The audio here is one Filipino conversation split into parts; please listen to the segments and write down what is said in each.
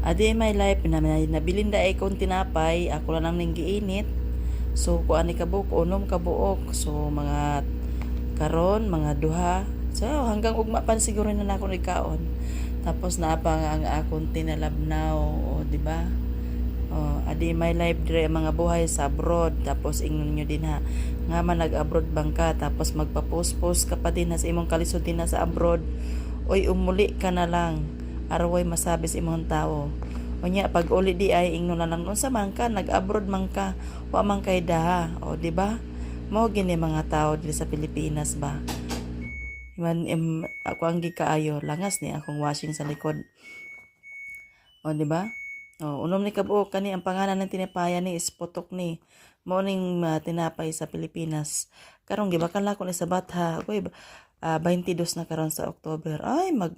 Adi my life na nabilin da ay kong tinapay, ako lang nang giinit. So kuan ni kabuk unom kabuok. So mga karon mga duha. So hanggang ugma pan siguro na nako ni kaon. Tapos naapa nga ang akong tinalabnaw, o di ba? Oh, adi my life dire mga buhay sa abroad tapos ingnon nyo din ha nga man nag-abroad bang ka tapos magpa-post-post ka pa din ha sa imong kalisod din ha sa abroad oy umuli ka na lang araway masabi sa imong tao unya pag uli di ay ingnon lang unsa man ka nag-abroad man ka wa man kay daha o di ba mo gini mga tao diri sa Pilipinas ba man em, ako ang gikaayo langas ni akong washing sa likod o di ba Oh, unom ni kabuok kani ang pangalan ng tinapaya ni is Potok ni. Morning uh, tinapay sa Pilipinas. Karong gibakan lang ko ni sa batha. Ako uh, 22 na karon sa October. Ay mag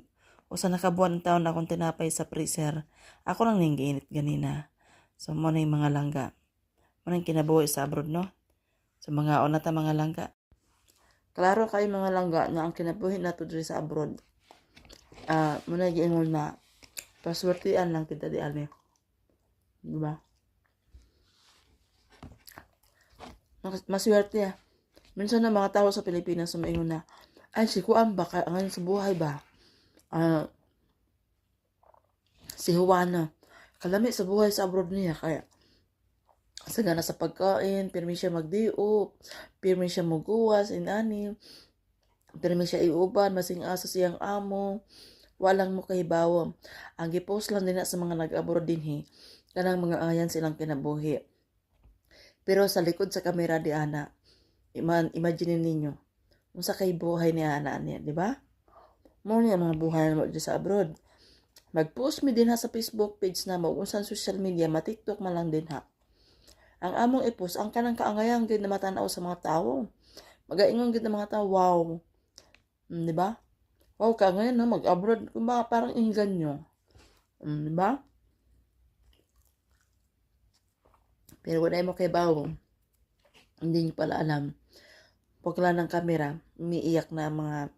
usa na kabuan ng taon akong tinapay sa freezer. Ako lang ning giinit ganina. So mo na yung mga langga. Mo na yung kinabuhi sa abroad no. So mga ona ta mga langga. Klaro kay mga langga na ang kinabuhi nato diri sa abroad. Ah, uh, muna giingon na paswertian lang kita di ani. Diba? Mas- Maswerte ah. Minsan na mga tao sa Pilipinas sumaingon na, ay, si Kuan ba? Ngayon sa buhay ba? Ah, si Juana. Kalami sa buhay sa abroad niya. Kaya, sagana sa pagkain, pirmi siya magdiop, pirmi siya maguwas, inani, pirmi siya iuban, masing asa siyang amo, walang mo kahibawo. Ang gipost lang din sa mga nag-abroad din he, kanang mga ayan silang kinabuhi. Pero sa likod sa kamera di ana, iman, imagine ninyo, unsa kay buhay ni ana niya, di ba? Mo niya mga buhay mo sa abroad. Mag-post mi din ha sa Facebook page na mo, unsan social media, ma-TikTok man lang din ha. Ang among i-post, ang kanang kaangayang gid na matanaw sa mga tao. Magaingon gid ng mga tao, wow. Mm, di ba? Wow, ka ngayon no, mag-abroad, kumbaga parang inggan nyo. Mm, di ba? Pero wala mo kay bawo. Hindi nyo pala alam. Pagkala ng kamera, umiiyak na mga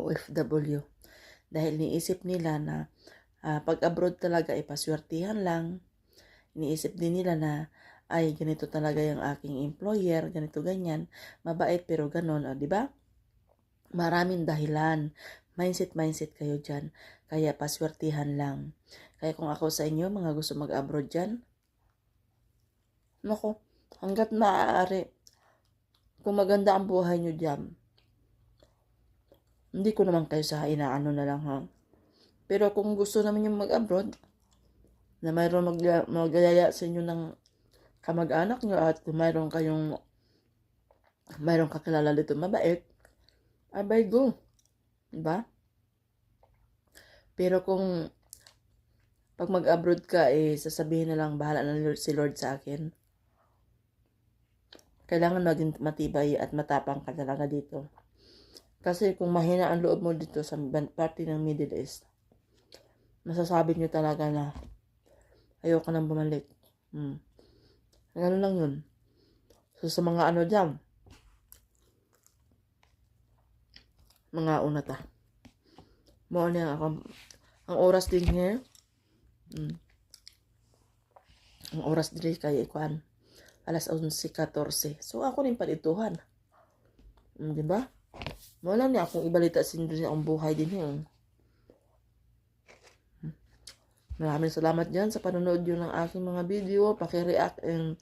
OFW. Dahil niisip nila na ah, pag abroad talaga ipaswertihan lang. Niisip din nila na ay ganito talaga yung aking employer, ganito ganyan. Mabait pero ganon, oh, di ba? Maraming dahilan. Mindset, mindset kayo dyan. Kaya paswertihan lang. Kaya kung ako sa inyo, mga gusto mag-abroad dyan, Nako, hanggat maaari, kung maganda ang buhay nyo dyan, hindi ko naman kayo sa inaano na lang ha. Pero kung gusto naman yung mag-abroad, na mayroon mag magyaya sa inyo ng kamag-anak nyo at mayroon kayong mayroon kakilala dito mabait, abay go. Diba? Pero kung pag mag-abroad ka, eh, sasabihin na lang, bahala na si Lord sa akin kailangan maging matibay at matapang ka talaga dito. Kasi kung mahina ang loob mo dito sa party ng Middle East, masasabi nyo talaga na ayoko nang bumalik. Hmm. Ganun lang yun. So sa mga ano dyan, mga una ta. Mo niya ako, ang oras din here, hmm. ang oras din kay ikuan, alas 11.14. So, ako rin palituhan. Mm, di ba? Wala niya akong ibalita sa inyo ang buhay din yun. Maraming salamat dyan sa panonood yun ng aking mga video. Paki-react and